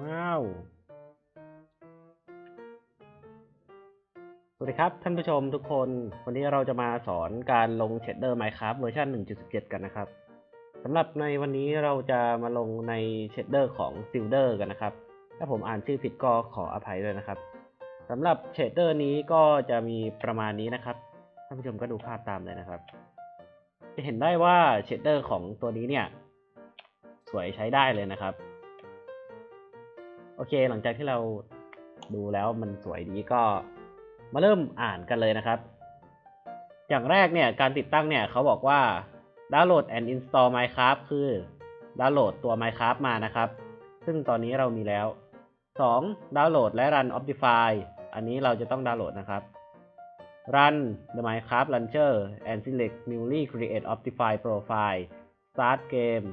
ว้าว สวัสดีครับท่านผู้ชมทุกคน วันนี้เราจะมาสอนการลงเชดเดอร์ Minecraft เวอร์ชัน1.17 กันนะครับสำหรับในวันนี้เราจะมาลงในเชดเดอร์ของ Silder กันนะครับ ถ้าผมอ่านชื่อผิดก็ขออภัยด้วยนะครับสำหรับเชดเดอร์นี้ก็จะมีประมาณนี้นะครับ ท่านผู้ชมก็ดูภาพตามเลยนะครับ จะเห็นได้ว่าเชดเดอร์ของตัวนี้เนี่ย สวยใช้ได้เลยนะครับ อเคหลังจากที่เราดูแล้วมันสวยดีก็มาเริ่มอ่านกันเลยนะครับ อย่างแรกเนี่ยการติดตั้งเนี่ยเขาบอกว่า download and install Minecraft คือดาวน์โหลดตัว Minecraft มานะครับ ซึ่งตอนนี้เรามีแล้ว 2. ดาวน์โหลดและ run Optify อันนี้เราจะต้องดาวน์โหลดนะครับ run the Minecraft launcher and select newly create Optify profile start game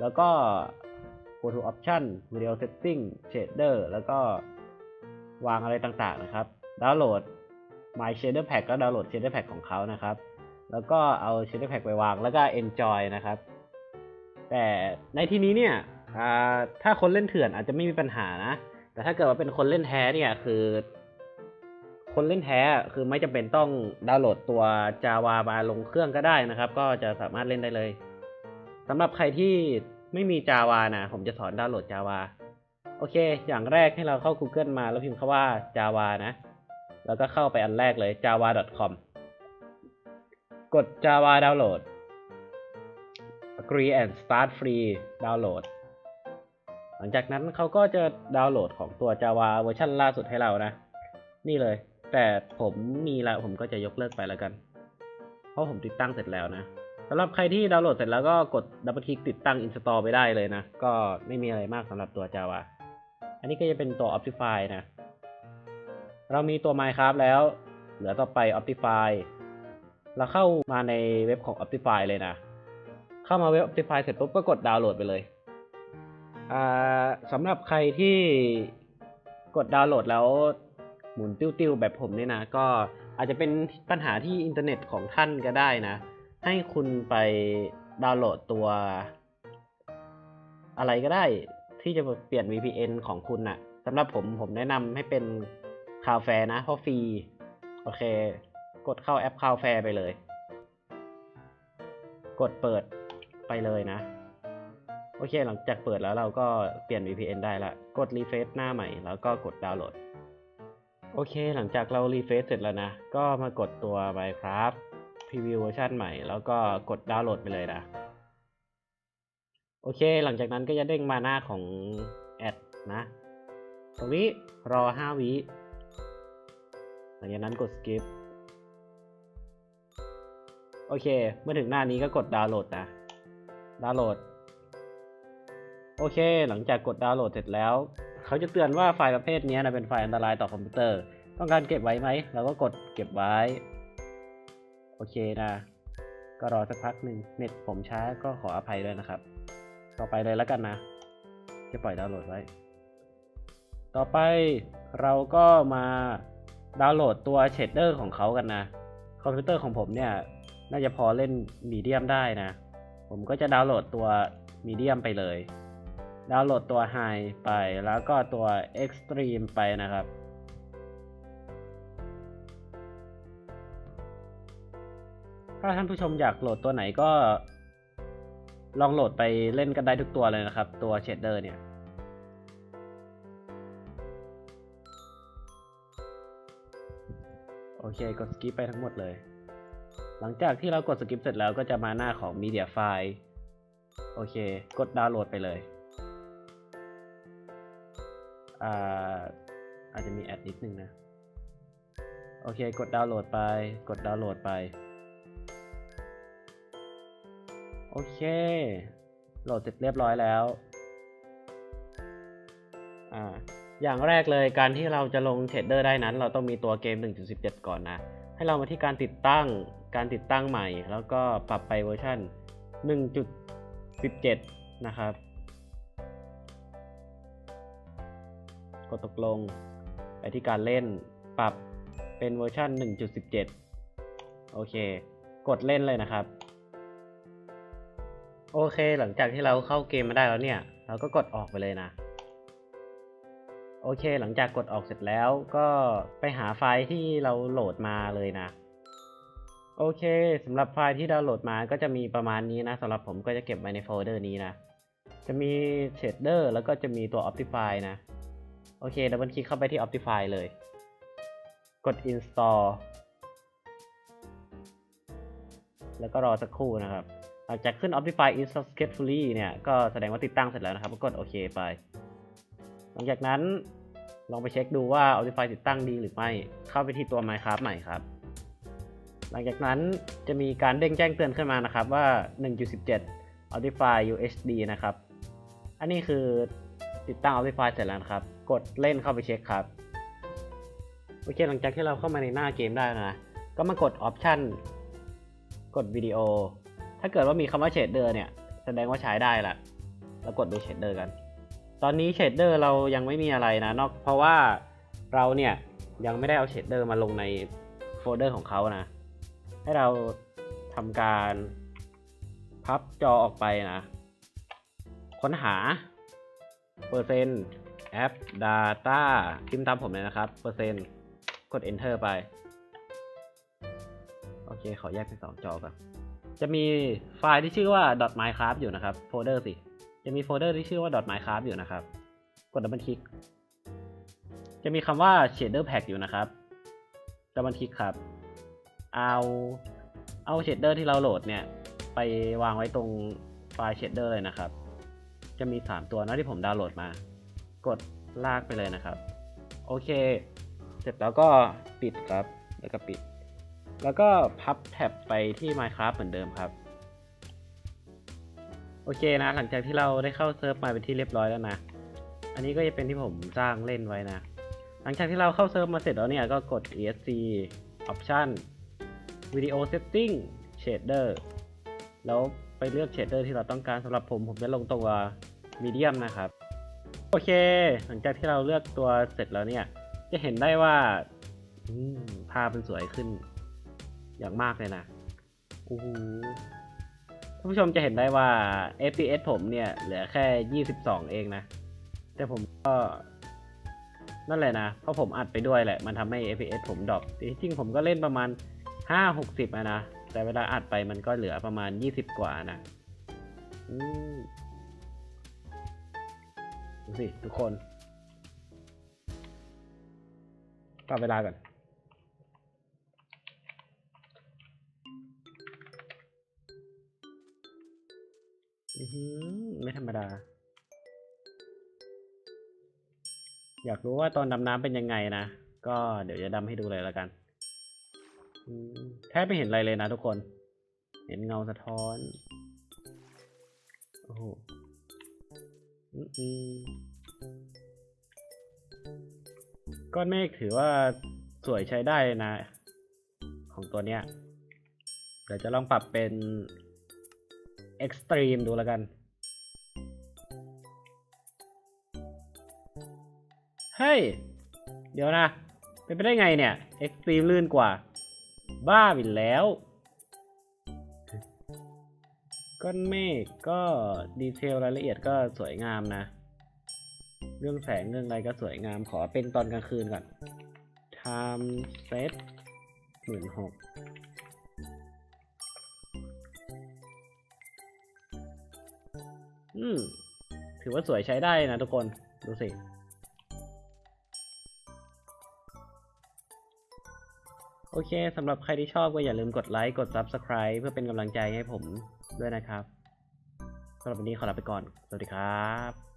แล้วก็ go to option video setting shader แล้วก็วางอะไรต่างๆนะครับ ดาวน์โหลด my shader pack ก็ดาวน์โหลด shader pack ของเขานะครับ แล้วก็เอา shader pack ไปวางแล้วก็ enjoy นะครับ แต่ในที่นี้เนี่ยถ้าคนเล่นเถื่อนอาจจะไม่มีปัญหานะ แต่ถ้าเกิดว่าเป็นคนเล่นแท้เนี่ยคือ คนเล่นแท้คือไม่จำเป็นต้องดาวน์โหลดตัว Java มาลงเครื่องก็ได้นะครับ ก็จะสามารถเล่นได้เลยสำหรับใครที่ ไม่มี Java นะ ผมจะสอนดาวน์โหลด Java โอเค อย่างแรกให้เราเข้า Google มาแล้วพิมพ์คำว่า Java นะ แล้วก็เข้าไปอันแรกเลย java.com กด Java download agree and start free download หลังจากนั้นเขาก็จะดาวน์โหลดของตัว Java เวอร์ชันล่าสุดให้เรานะ นี่เลย แต่ผมมีแล้วผมก็จะยกเลิกไปแล้วกัน เพราะผมติดตั้งเสร็จแล้วนะ สำหรับใครที่ดาวน์โหลดเสร็จแล้วก็กดดับเบิลคลิกติดตั้ง install ไปได้เลยนะ ก็ไม่มีอะไรมากสำหรับตัว Java อันนี้ก็จะเป็นตัว Optify นะ เรามีตัว Minecraft แล้ว เหลือต่อไป Optify เราเข้ามาในเว็บของ Optify เลยนะ เข้ามาเว็บ Optify เสร็จปุ๊บก็กดดาวน์โหลดไปเลยอ่าสำหรับใครที่กดดาวน์โหลดแล้วหมุนติ้วๆแบบผมเนี่ยนะ ก็อาจจะเป็นปัญหาที่อินเทอร์เน็ตของท่านก็ได้นะ ให้คุณไปดาวน์โหลดตัว อะไรก็ได้ที่จะเปลี่ยน VPN ของคุณนะ่ะสำหรับผมผมแนะนำให้เป็นคาวแฟนะ เพราะฟรี โอเค กดเข้าแอปคาวแฟไปเลย กดเปิดไปเลยนะ โอเค หลังจากเปิดแล้วเราก็เปลี่ยน VPN ได้ละ กดรีเฟซหน้าใหม่ แล้วก็กดดาวน์โหลด โอเค หลังจากเรารีเฟซเสร็จแล้วนะ ก็มากดตัว Minecraft Preview เวอร์ชันใหม่ แล้วก็กดดาวน์โหลดไปเลยนะ โอเค หลังจากนั้นก็จะเด้งมาหน้าของแอดนะ ตรงนี้รอ 5 วิหลังจากนั้นกด skip โอเค เมื่อถึงหน้านี้ก็กดดาวน์โหลดนะ ดาวน์โหลด โอเค หลังจากกดดาวน์โหลดเสร็จแล้ว เขาจะเตือนว่าไฟล์ประเภทนี้นะเป็นไฟล์อันตรายต่อคอมพิวเตอร์ ต้องการเก็บไว้ไหม เราก็กดเก็บไว้ โอเคนะ ก็รอสักพักหนึ่งเน็ตผมช้าก็ขออภัยด้วยนะครับ ต่อไปเลยแล้วกันนะ จะปล่อยดาวน์โหลดไว้ ต่อไปเราก็มาดาวน์โหลดตัวเชดเดอร์ของเขากันนะ คอมพิวเตอร์ของผมเนี่ย น่าจะพอเล่นมีเดียมได้นะ ผมก็จะดาวน์โหลดตัวมีเดียมไปเลย ดาวน์โหลดตัว High ไปแล้วก็ตัว Extreme ไปนะครับ ถ้าท่านผู้ชมอยากโหลดตัวไหนก็ ลองโหลดไปเล่นกันได้ทุกตัวเลยนะครับ ตัวเชดเดอร์เนี่ย โอเค กดสกิปไปทั้งหมดเลย หลังจากที่เรากดสกิปเสร็จแล้วก็จะมาหน้าของ Media File โอเค กดดาวน์โหลดไปเลยอาอาจจะมีแอดนิดนึงนะ โอเค กดดาวน์โหลดไป กดดาวน์โหลดไป โอเค โหลดเสร็จเรียบร้อยแล้ว อ่า อย่างแรกเลยการที่เราจะลงเชดเดอร์ได้นั้น เราต้องมีตัวเกม 1.17 ก่อนนะ ให้เรามาที่การติดตั้ง การติดตั้งใหม่ แล้วก็ปรับไปเวอร์ชัน1.17 นะครับ กดตกลง ไปที่การเล่น ปรับเป็นเวอร์ชัน1.17 โอเค กดเล่นเลยนะครับ โอเค หลังจากที่เราเข้าเกมมาได้แล้วเนี่ย เราก็กดออกไปเลยนะ โอเค หลังจากกดออกเสร็จแล้วก็ไปหาไฟล์ที่เราโหลดมาเลยนะ โอเคสำหรับไฟล์ที่ดาวน์โหลดมาก็จะมีประมาณนี้นะสำหรับผมก็จะเก็บไว้ในโฟลเดอร์นี้นะ จะมีเชดเดอร์แล้วก็จะมีตัว Optify นะ โอเคดับเบิลคลิกเข้าไปที่ Optify เลย กด install แล้วก็รอสักครู่นะครับ ลังจากขึ้น Optify install successfully เนี่ยก็แสดงว่าติดตั้งเสร็จแล้วนะครับ ก็กดโอเคไป หลังจากนั้นลองไปเช็คดูว่า Optify ติดตั้งดีหรือไม่ เข้าไปที่ตัว Minecraft ใหม่ครับ หลังจากนั้นจะมีการเด้งแจ้งเตือนขึ้นมานะครับว่า 1.17 Optify UHD นะครับ อันนี้คือติดตั้ง Optify เสร็จแล้วนะครับ กดเล่นเข้าไปเช็คครับ โอเค หลังจากที่เราเข้ามาในหน้าเกมได้นะ ก็มากด Option กดวิดีโอ ถ้าเกิดว่ามีคำว่าเชดเดอร์เนี่ย แสดงว่าใช้ได้ละแล้วกดดูเชดเดอร์กัน ตอนนี้เชดเดอร์เรายังไม่มีอะไรนะ นอกเพราะว่าเราเนี่ยยังไม่ได้เอาเชดเดอร์มาลงในโฟลเดอร์ของเขานะ ให้เราทำการพับจอออกไปนะ ค้นหาเปอร์เซ็นต์แอป Data พิมพ์ตามผมเลยนะครับเปอร์เซ็นต์กด Enter ไป โอเค ขอแยกเป็นสองจอก่อน จะมีไฟล์ที่ชื่อว่า .minecraft อยู่นะครับ โฟลเดอร์สิ จะมีโฟลเดอร์ที่ชื่อว่า .minecraft อยู่นะครับ กดดับเบิลคลิก จะมีคำว่า shader pack อยู่นะครับ ดับเบิลคลิกครับ เอา เอาเชดเดอร์ที่เราโหลดเนี่ย ไปวางไว้ตรงไฟล์เชดเดอร์เลยนะครับ จะมี 3 ตัวเนอะที่ผมดาวน์โหลดมา กดลากไปเลยนะครับ โอเค เสร็จแล้วก็ปิดครับ แล้วก็ปิด แล้วก็พับแท็บไปที่ Minecraft เหมือนเดิมครับ โอเคนะ หลังจากที่เราได้เข้าเซิร์ฟมาเป็นที่เรียบร้อยแล้วนะ อันนี้ก็จะเป็นที่ผมสร้างเล่นไว้นะ หลังจากที่เราเข้าเซิร์ฟมาเสร็จแล้วเนี่ยก็กด esc option video setting shader แล้วไปเลือกเชดเดอร์ที่เราต้องการสำหรับผม ผมจะลงตัว medium นะครับ โอเค หลังจากที่เราเลือกตัวเสร็จแล้วเนี่ย จะเห็นได้ว่าภาพมันสวยขึ้น อย่างมากเลยนะโอ้โหท่านผู้ชมจะเห็นได้ว่า FPS ผมเนี่ย เหลือแค่ 22 เองนะ แต่ผมก็ นั่นแหละนะ เพราะผมอัดไปด้วยแหละ มันทำให้ FPS ผมดรอปจริงๆผมก็เล่นประมาณ 5 60อะนะ แต่เวลาอัดไปมันก็เหลือประมาณ 20 กว่านะดูสิ ทุกคนปรับเวลาก่อน ไม่ธรรมดา อยากรู้ว่าตอนดำน้ำเป็นยังไงนะ ก็เดี๋ยวจะดำให้ดูเลยแล้วกันแทบไม่เห็นอะไรเลยนะทุกคน เห็นเงาสะท้อน โอ้โหก้อนเมฆถือว่าสวยใช้ได้นะ ของตัวเนี้ย เดี๋ยวจะลองปรับเป็น Extreme ดูแล้วกัน เฮ้ย เดี๋ยวนะ เป็นไปได้ไงเนี่ย Extreme ลื่นกว่า บ้าบินแล้วก้อนเมฆก็ดีเทลรายละเอียดก็สวยงามนะ เรื่องแสงเรื่องอะไรก็สวยงามขอเป็นตอนกลางคืนก่อน time set หมื่นหก อืมถือว่าสวยใช้ได้นะทุกคน ดูสิ โอเคสำหรับใครที่ชอบก็อย่าลืมกดไลค์ กด Subscribe เพื่อเป็นกำลังใจให้ผมด้วยนะครับสำหรับวันนี้ขอลาไปก่อน สวัสดีครับ